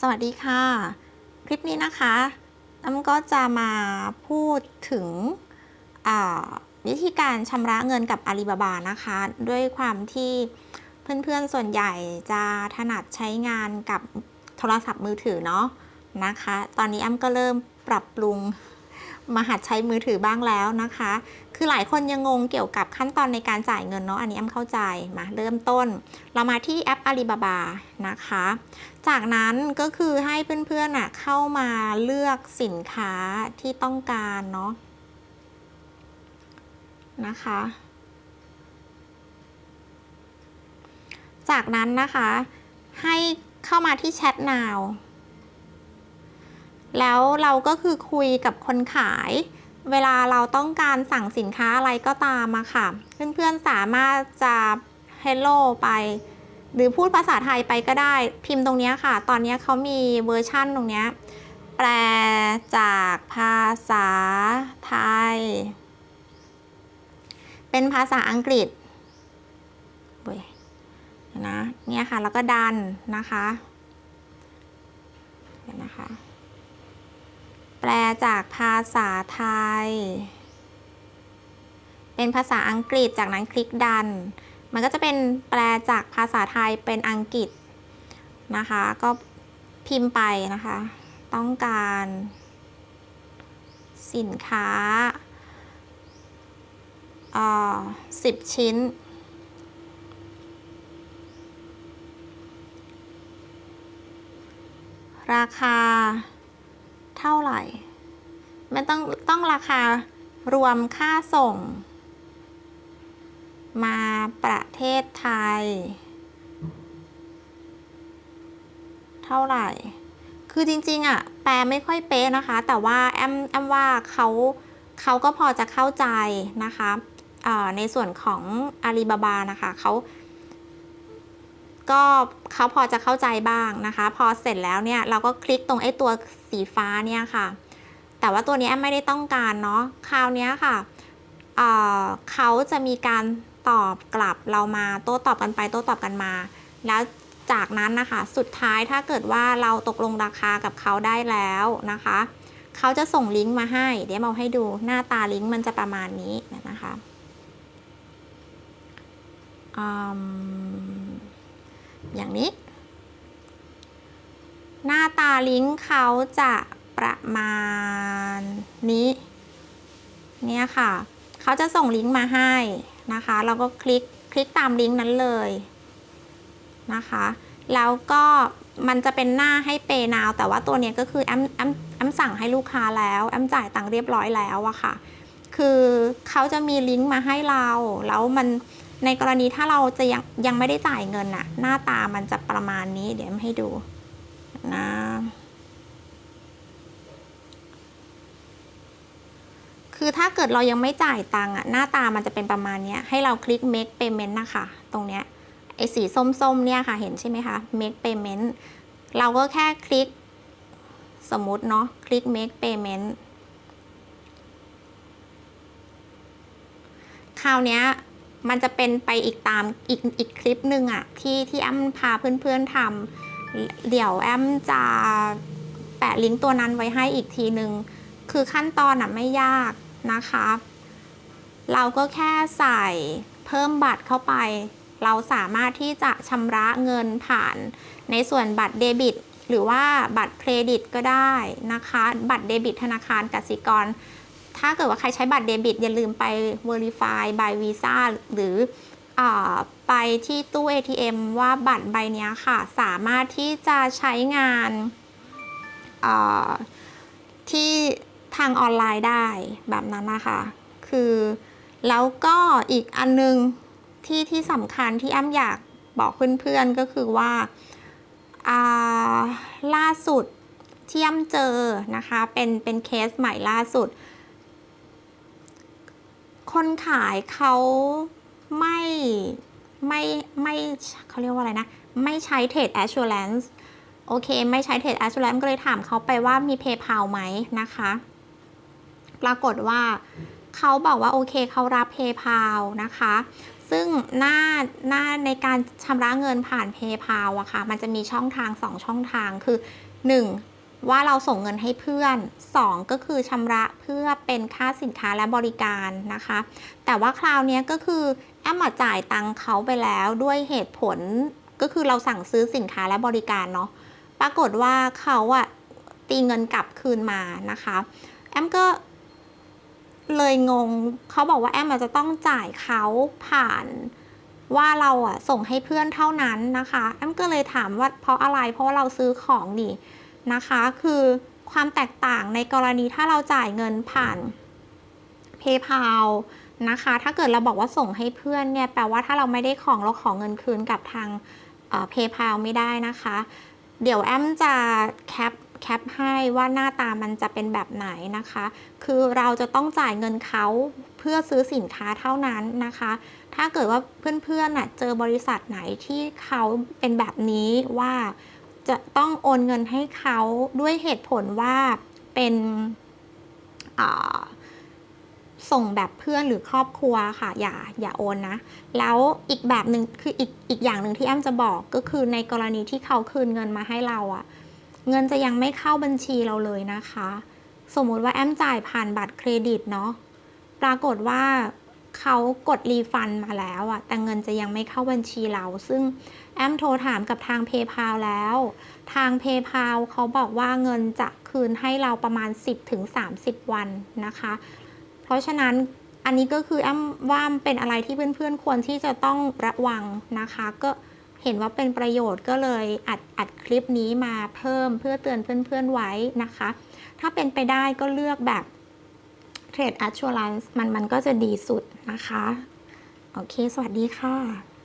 สวัสดีค่ะ คลิปนี้นะคะน้ำก็จะมาพูดถึงวิธีการชำระเงินกับอาลีบาบานะคะ ด้วยความที่เพื่อนๆส่วนใหญ่จะถนัดใช้งานกับโทรศัพท์มือถือเนาะนะคะ ตอนนี้อ้ำก็เริ่มปรับปรุง มาหัดใช้มือถือบ้างแล้วนะคะ คือหลายคนยังงงเกี่ยวกับขั้นตอนในการจ่ายเงินเนาะ อันนี้อ้ำเข้าใจ มาเริ่มต้น เรามาที่แอปอาลีบาบานะคะ จากนั้นก็คือให้เพื่อนๆน่ะเข้ามาเลือกสินค้าที่ต้องการเนาะนะคะ จากนั้นนะคะให้เข้ามาที่แชท now แล้วเราก็คือคุยกับคนขาย เวลาเราต้องการสั่งสินค้าอะไรก็ตามอะค่ะ เพื่อนๆสามารถจะ hello ไป หรือพูดภาษาไทยไปก็ได้ พิมพ์ตรงนี้ค่ะ ตอนนี้เขามีเวอร์ชั่นตรงนี้แปลจากภาษาไทย เป็นภาษาอังกฤษเว้ยนะเนี่ยค่ะ แล้วก็ดันนะคะเนะคะ ลจากภาษาไทย เป็นภาษาอังกฤษจากนั้นคลิกดัน มันก็จะเป็นแปลจากภาษาไทยเป็นอังกฤษนะคะ ก็พิมพ์ไปนะคะ ต้องการ สินค้าสิบชิ้นราคา เท่าไหร่ไม่ต้องต้องราคารวมค่าส่ง มาประเทศไทย เท่าไหร่ คือจริงๆอะแปลไม่ค่อยเป๊ะนะคะ แต่ว่าแอมแอมว่าเขาเขาก็พอจะเข้าใจนะคะในส่วนของอาลีบาบานะคะเขา ก็เขาพอจะเข้าใจบ้างนะคะ พอเสร็จแล้วเนี่ยเราก็คลิกตรงไอ้ตัวสีฟ้าเนี่ยค่ะ แต่ว่าตัวนี้ไม่ได้ต้องการเนาะคราวนี้ค่ะเเขาจะมีการตอบกลับเรามาโต้ตอบกันไปโต้ตอบกันมา แล้วจากนั้นนะคะสุดท้ายถ้าเกิดว่าเราตกลงราคากับเขาได้แล้วนะคะ เขาจะส่งลิงก์มาให้ เดี๋ยวเอาให้ดูหน้าตาลิงก์มันจะประมาณนี้นะคะ อย่างนี้ หน้าตาลิงก์เขาจะประมาณนี้ เนี่ยค่ะ เขาจะส่งลิงก์มาให้นะคะ เราก็คลิกคลิกตามลิงก์นั้นเลยนะคะ แล้วก็มันจะเป็นหน้าให้เปนาวแต่ว่าตัวนี้ก็คือแอมแอมแอมสั่งให้ลูกค้าแล้วแอมจ่ายตังค์เรียบร้อยแล้วอะค่ะ คือเขาจะมีลิงก์มาให้เรา แล้วมัน ในกรณีถ้าเราจะยังยังไม่ได้จ่ายเงินอะหน้าตามันจะประมาณนี้ เดี๋ยวให้ดูนะคือถ้าเกิดเรายังไม่จ่ายตังค์อะหน้าตามันจะเป็นประมาณนี้ให้เราคลิก make payment นะคะ ตรงเนี้ยไอ้สีส้มๆเนี่ยค่ะเห็นใช่ไหมคะ make payment เราก็แค่คลิกสมมติเนาะคลิก make payment คราวเนี้ย มันจะเป็นไปอีกตามอีกอีกคลิปหนึ่งอะที่ที่แอมพาเพื่อนๆทำเดี๋ยวแอมจะแปะลิงก์ตัวนั้นไว้ให้อีกทีหนึ่งคือขั้นตอนอะไม่ยากนะคะ เราก็แค่ใส่เพิ่มบัตรเข้าไป เราสามารถที่จะชำระเงินผ่านในส่วนบัตรเดบิต หรือว่าบัตรเครดิตก็ได้นะคะ บัตรเดบิตธนาคารกสิกร ถ้าเกิดว่าใครใช้บัตรเดบิต อย่าลืมไป Verify by Visa หรืออไปที่ตู้ ATM ว่าบัตรใบนี้ค่ะ สามารถที่จะใช้งานที่ทางออนไลน์ได้แบบนั้นนะคะ คือแล้วก็อีกอันนึงที่ที่สำคัญที่อ้ำอยากบอกเพื่อนๆก็คือว่าล่าสุดที่อ้ำเจอนะคะ เป็นเป็นเคสใหม่ล่าสุด คนขายเขาไม่ไม่ไม่เขาเรียกว่าอะไรนะ ไม่ใช้เทรดแอชชูแลนซ์โอเค ไม่ใช้เทรดแอชชูแลนซ์ก็เลยถามเขาไปว่ามี PayPal ไหมนะคะ ปรากฏว่าเขาบอกว่าโอเคเขารับ PayPal นะคะ ซึ่งหน้าหน้าในการชำระเงินผ่าน PayPal อะค่ะ มันจะมีช่องทาง 2 ช่องทางคือ 1. ว่าเราส่งเงินให้เพื่อน 2 ก็คือชำระเพื่อเป็นค่าสินค้าและบริการนะคะ แต่ว่าคราวนี้ก็คือแอมมาจ่ายตังเขาไปแล้วด้วยเหตุผลก็คือเราสั่งซื้อสินค้าและบริการเนาะปรากฏว่าเขาอะตีเงินกลับคืนมานะคะแอมก็เลยงงเขาบอกว่าแอมอาจจะต้องจ่ายเขาผ่านว่าเราอะส่งให้เพื่อนเท่านั้นนะคะ แอมก็เลยถามว่าเพราะอะไรเพราะว่าเราซื้อของนี่ นะคะ คือความแตกต่างในกรณีถ้าเราจ่ายเงินผ่าน PayPal นะคะ ถ้าเกิดเราบอกว่าส่งให้เพื่อนเนี่ยแปลว่าถ้าเราไม่ได้ของเราขอเงินคืนกับทางเอ่อ PayPal ไม่ได้นะคะ เดี๋ยวแอมจะแคปแคปให้ว่าหน้าตามันจะเป็นแบบไหนนะคะ คือเราจะต้องจ่ายเงินเขาเพื่อซื้อสินค้าเท่านั้นนะคะ ถ้าเกิดว่าเพื่อนๆน่ะเจอบริษัทไหนที่เขาเป็นแบบนี้ว่า จะต้องโอนเงินให้เขาด้วยเหตุผลว่าเป็นส่งแบบเพื่อนหรือครอบครัวค่ะ อย่าอย่าโอนนะ แล้วอีกแบบหนึ่งคืออีกอีกอย่างหนึ่งที่แอมจะบอกก็คือในกรณีที่เขาคืนเงินมาให้เราอะเงินจะยังไม่เข้าบัญชีเราเลยนะคะ สมมุติว่าแอมจ่ายผ่านบัตรเครดิตเนาะปรากฏว่า เขากดรีฟันมาแล้วอะแต่เงินจะยังไม่เข้าบัญชีเรา ซึ่งแอมโทรถามกับทาง PayPal แล้ว ทาง PayPal เขาบอกว่าเงินจะคืนให้เราประมาณ 10-30 วันนะคะ เพราะฉะนั้นอันนี้ก็คือแอมว่ามันเป็นอะไรที่เพื่อนๆควรที่จะต้องระวังนะคะ ก็เห็นว่าเป็นประโยชน์ก็เลยอัดอัดคลิปนี้มาเพิ่มเพื่อเตือนเพื่อนๆไว้นะคะ ถ้าเป็นไปได้ก็เลือกแบบ Trade Assurance มันมันก็จะดีสุดนะคะ โอเค สวัสดีค่ะ